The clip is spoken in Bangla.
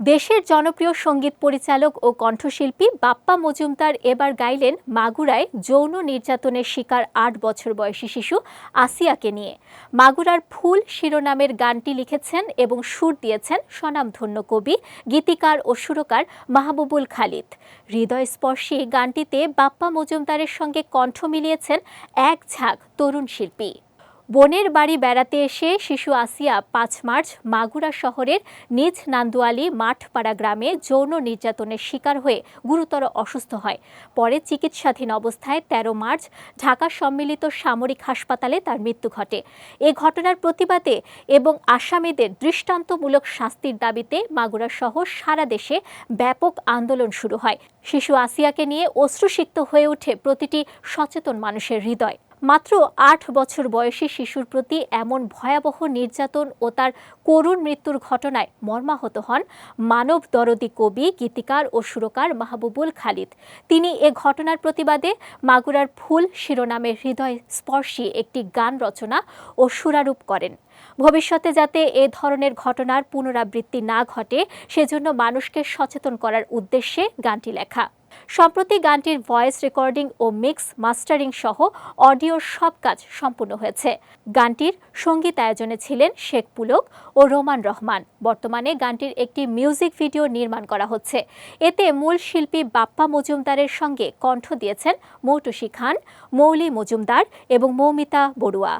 দেশের জনপ্রিয় সংগীত পরিচালক ও কণ্ঠশিল্পী বাপ্পা মজুমদার এবার গাইলেন মাগুরায় যৌন নির্যাতনের শিকার আট বছর বয়সী শিশু আসিয়াকে নিয়ে। মাগুরার ফুল শিরোনামের গানটি লিখেছেন এবং সুর দিয়েছেন স্বনামধন্য কবি, গীতিকার ও সুরকার মাহবুবুল খালিদ। হৃদয়স্পর্শী গানটিতে বাপ্পা মজুমদারের সঙ্গে কণ্ঠ মিলিয়েছেন এক ঝাঁক তরুণ শিল্পী। বোনের বাড়ি বেড়াতে এসে শিশু আসিয়া পাঁচ মার্চ মাগুরা শহরের নিজ নান্দুয়ালি মাঠপাড়া গ্রামে যৌন নির্যাতনের শিকার হয়ে গুরুতর অসুস্থ হয়। পরে চিকিৎসাধীন অবস্থায় ১৩ মার্চ ঢাকা সম্মিলিত সামরিক হাসপাতালে তার মৃত্যু ঘটে। এ ঘটনার প্রতিবাদে এবং আসামিদের দৃষ্টান্তমূলক শাস্তির দাবিতে মাগুরা সহ সারা দেশে ব্যাপক আন্দোলন শুরু হয়। শিশু আসিয়াকে নিয়ে অশ্রুসিক্ত হয়ে ওঠে প্রতিটি সচেতন মানুষের হৃদয়। মাত্র আট বছর বয়সী শিশুর প্রতি এমন ভয়াবহ নির্যাতন ও তার করুণ মৃত্যুর ঘটনায় মর্মাহত হন মানব দরদি কবি, গীতিকার ও সুরকার মাহবুবুল খালিদ। তিনি এ ঘটনার প্রতিবাদে মাগুরার ফুল শিরোনামে হৃদয় স্পর্শী একটি গান রচনা ও সুরারূপ করেন। ভবিষ্যতে যাতে এ ধরনের ঘটনার পুনরাবৃত্তি না ঘটে, সেজন্য মানুষকে সচেতন করার উদ্দেশ্যে গানটি লেখা। সম্প্রতি গানটির ভয়েস রেকর্ডিং ও মিক্স মাস্টারিং সহ অডিওর সব কাজ সম্পূর্ণ হয়েছে। গানটির সংগীত আয়োজনে ছিলেন শেখ পুলক ও রোমান রহমান। বর্তমানে গানটির একটি মিউজিক ভিডিও নির্মাণ করা হচ্ছে। এতে মূল শিল্পী বাপ্পা মজুমদারের সঙ্গে কণ্ঠ দিয়েছেন মৌটুসি খান, মৌলি মজুমদার এবং মৌমিতা বড়ুয়া।